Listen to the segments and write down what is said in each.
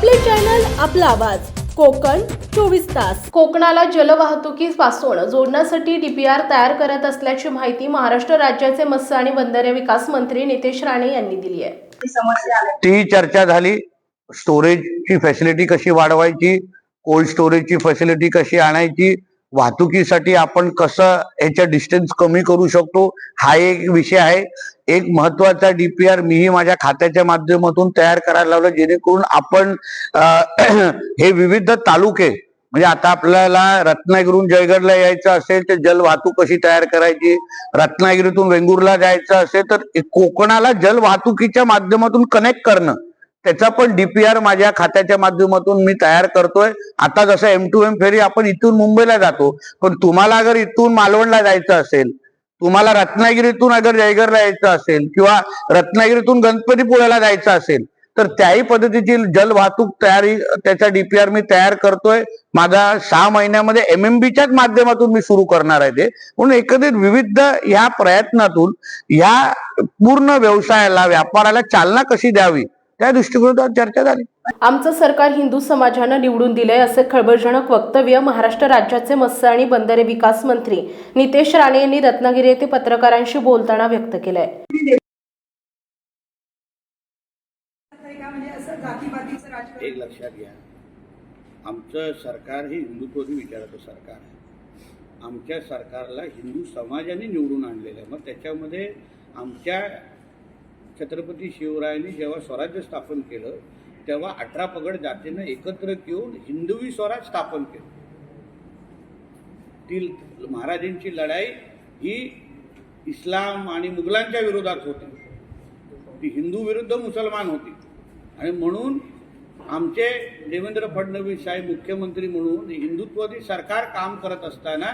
आपला आवाज. कोकण चोवीस तास. कोकणाला जलवाहतुकीपासून जोडण्यासाठी डीपीआर तयार करत असल्याची माहिती महाराष्ट्र राज्याचे मत्स्य आणि बंदरे विकास मंत्री नितेश राणे यांनी दिली आहे. ती चर्चा झाली. स्टोरेजची फॅसिलिटी कशी वाढवायची? कोल्ड स्टोरेजची फॅसिलिटी कशी आणायची? वाहतुकीसाठी आपण कसं याच्या डिस्टन्स कमी करू शकतो हा एक विषय आहे. एक महत्त्वाचा डीपीआर मीही माझ्या खात्याच्या माध्यमातून तयार करायला लावलं जेणेकरून आपण हे विविध तालुके म्हणजे आता आपल्याला रत्नागिरीहून जयगडला यायचं असेल तर जल वाहतूक कशी तयार करायची? रत्नागिरीतून वेंगुर्ला जायचं असेल तर कोकणाला जल वाहतुकीच्या माध्यमातून कनेक्ट करणं. त्याचा पण डीपीआर माझ्या खात्याच्या माध्यमातून मी तयार करतोय. आता जसं एम टू एम फेरी आपण इथून मुंबईला जातो पण तुम्हाला अगर इथून मालवणला जायचं असेल तुम्हाला रत्नागिरीतून अगर जयगडला यायचं असेल किंवा रत्नागिरीतून गणपतीपुळ्याला जायचं असेल तर त्याही पद्धतीची जल वाहतूक तयारी त्याचा डीपीआर मी तयार करतोय. माझा सहा महिन्यामध्ये एम एम बीच्याच माध्यमातून मी सुरू करणार आहे ते. म्हणून एकंदरीत विविध ह्या प्रयत्नातून ह्या पूर्ण व्यवसायाला व्यापाराला चालना कशी द्यावी त्या दृष्टिकोनातून चर्चा झाली. आमचं सरकार हिंदू समाजानं निवडून दिलंय असे खळबळजनक वक्तव्य महाराष्ट्र राज्याचे मत्स्य आणि बंदरे विकास मंत्री नितेश राणे यांनी रत्नागिरी येथे पत्रकारांशी बोलताना व्यक्त केलंय. म्हणजे एक लक्षात घ्या. आमचं सरकार हे हिंदुत्वही विचाराचं सरकार आहे. आमच्या सरकारला हिंदू समाजाने निवडून आणलेलं आहे. मग त्याच्यामध्ये आमच्या छत्रपती शिवरायांनी जेव्हा स्वराज्य स्थापन केलं तेव्हा अठरा पगड जातीनं एकत्र येऊन हिंदवी स्वराज स्थापन केलं. ती महाराजांची लढाई ही इस्लाम आणि मुघलांच्या विरोधात होती. ती हिंदू विरुद्ध मुसलमान होती. आणि म्हणून आमचे देवेंद्र फडणवीस साहेब मुख्यमंत्री म्हणून हिंदुत्वादी सरकार काम करत असताना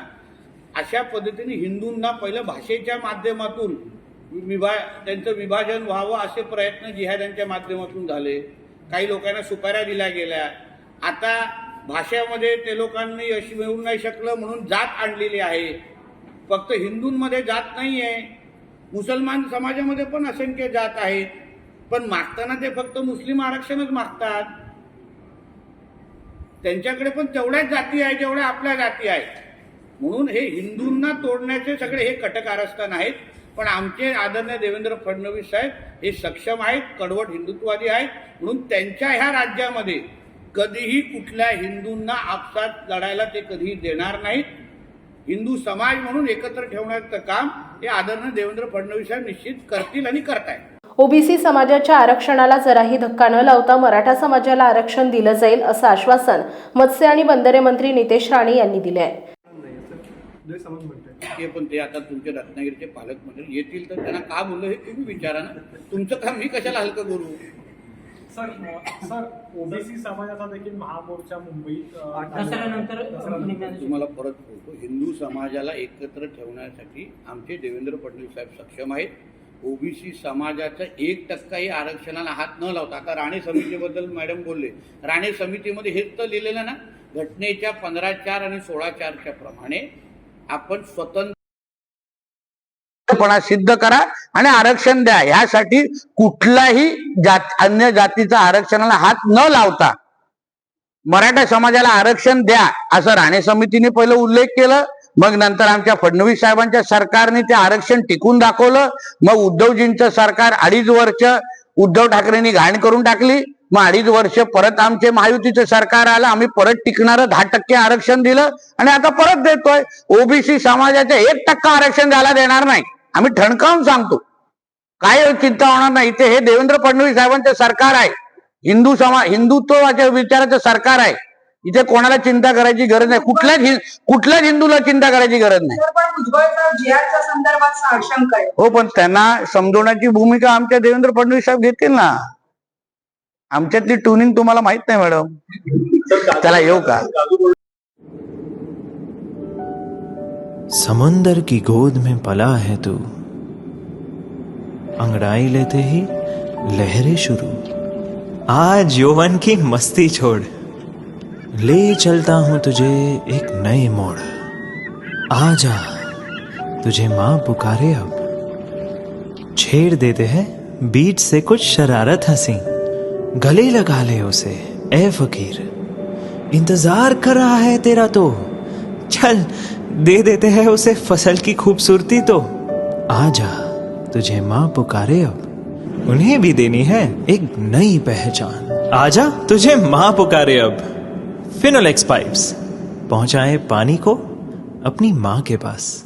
अशा पद्धतीने हिंदूंना पहिलं भाषेच्या माध्यमातून विभा त्यांचं विभाजन व्हावं असे प्रयत्न जिहाद्यांच्या माध्यमातून झाले. काही लोकांना सुपाऱ्या दिल्या गेल्या. आता भाषेमध्ये ते लोकांनी यश मिळवू नाही शकलं म्हणून जात आणलेली आहे. फक्त हिंदूंमध्ये जात नाही आहे मुसलमान समाजामध्ये पण असंख्य जात आहेत. पण मागताना ते फक्त मुस्लिम आरक्षणच मागतात. त्यांच्याकडे पण तेवढ्याच जाती आहे जेवढ्या आपल्या जाती आहेत. म्हणून हे हिंदूंना तोडण्याचे सगळे हे कटकारस्थान आहेत. पण आमचे आदरणीय देवेंद्र फडणवीस साहेब हे सक्षम आहेत कडवट हिंदुत्ववादी आहेत. म्हणून त्यांच्या ह्या राज्यामध्ये कधीही कुठल्या हिंदूंना आपसात लढायला ते कधीही देणार नाहीत. हिंदू समाज म्हणून एकत्र ठेवण्याचं काम हे आदरणीय देवेंद्र फडणवीस साहेब निश्चित करतील आणि करतायत. ओबीसी समाजाच्या आरक्षणाला जराही धक्का न लावता मराठा समाजाला आरक्षण दिलं जाईल असं आश्वासन मत्स्य आणि बंदरे मंत्री नितेश राणे यांनी दिले आहे गैरसमज म्हणतोय. ते पण ते आता तुमचे रत्नागिरीचे पालकमंत्री येतील तर त्यांना का बोललो हे तुम्ही विचारा ना. तुमचं काम मी कशाला हलकं करू? सर सर ओबीसी समाजाचा देखील महामोर्चा मुंबईत दसऱ्यानंतर तुम्हाला परत बोलतो हिंदू समाजाला एकत्र ठेवण्यासाठी आमचे देवेंद्र फडणवीस साहेब सक्षम आहेत. ओबीसी समाजाचं एक टक्काही आरक्षणाला हात न लावता आता राणे समितीबद्दल मॅडम बोलले राणे समितीमध्ये हेच तर लिहिलेलं ना घटनेच्या पंधरा चार आणि सोळा चारच्या प्रमाणे आपण स्वतंत्रपणा सिद्ध करा आणि आरक्षण द्या. ह्यासाठी कुठलाही जात अन्य जातीचा आरक्षणाला हात न लावता मराठा समाजाला आरक्षण द्या असं राणे समितीने पहिलं उल्लेख केलं. मग नंतर आमच्या फडणवीस साहेबांच्या सरकारने ते आरक्षण टिकून दाखवलं. मग उद्धवजींचं सरकार अडीच वर्ष उद्धव ठाकरेंनी घाण करून टाकली. मग अडीच वर्ष परत आमचे महायुतीचं सरकार आलं आम्ही परत टिकणारं दहा टक्के आरक्षण दिलं आणि आता परत देतोय. ओबीसी समाजाचं एक टक्का आरक्षण द्यायला देणार नाही आम्ही ठणकावून सांगतो. काय चिंता होणार नाही. इथे हे देवेंद्र फडणवीस साहेबांचं सरकार आहे. हिंदू समाज हिंदुत्वाच्या विचाराचं सरकार आहे. इथे कोणाला चिंता करायची गरज नाही. कुठल्याच कुठल्याच हिंदूला चिंता करायची गरज नाही. हो पण त्यांना समजवण्याची भूमिका आमच्या देवेंद्र फडणवीस साहेब घेतील ना. आमच्यातली ट्युनिंग तुम्हाला माहित नाही मॅडम त्याला येऊ का? समुंदर की गोद में पला है तू। अंगड़ाई लेते ही लहरें शुरू। आज यौवन की मस्ती छोड़। ले चलता हूँ तुझे एक नए मोड़। आ जा तुझे माँ पुकारे अब। छेड़ देते हैं, बीच से कुछ शरारत हँसी। गले लगा ले उसे। ए फकीर, इंतज़ार कर रहा है तेरा तो। चल, दे देते हैं उसे फ़सल की खूबसूरती तो। आजा तुझे माँ पुकारे अब। उन्हें भी देनी है एक नई पहचान। आजा तुझे माँ पुकारे अब। फिनोलेक्स पाइप्स पहुँचाए पानी को अपनी माँ के पास।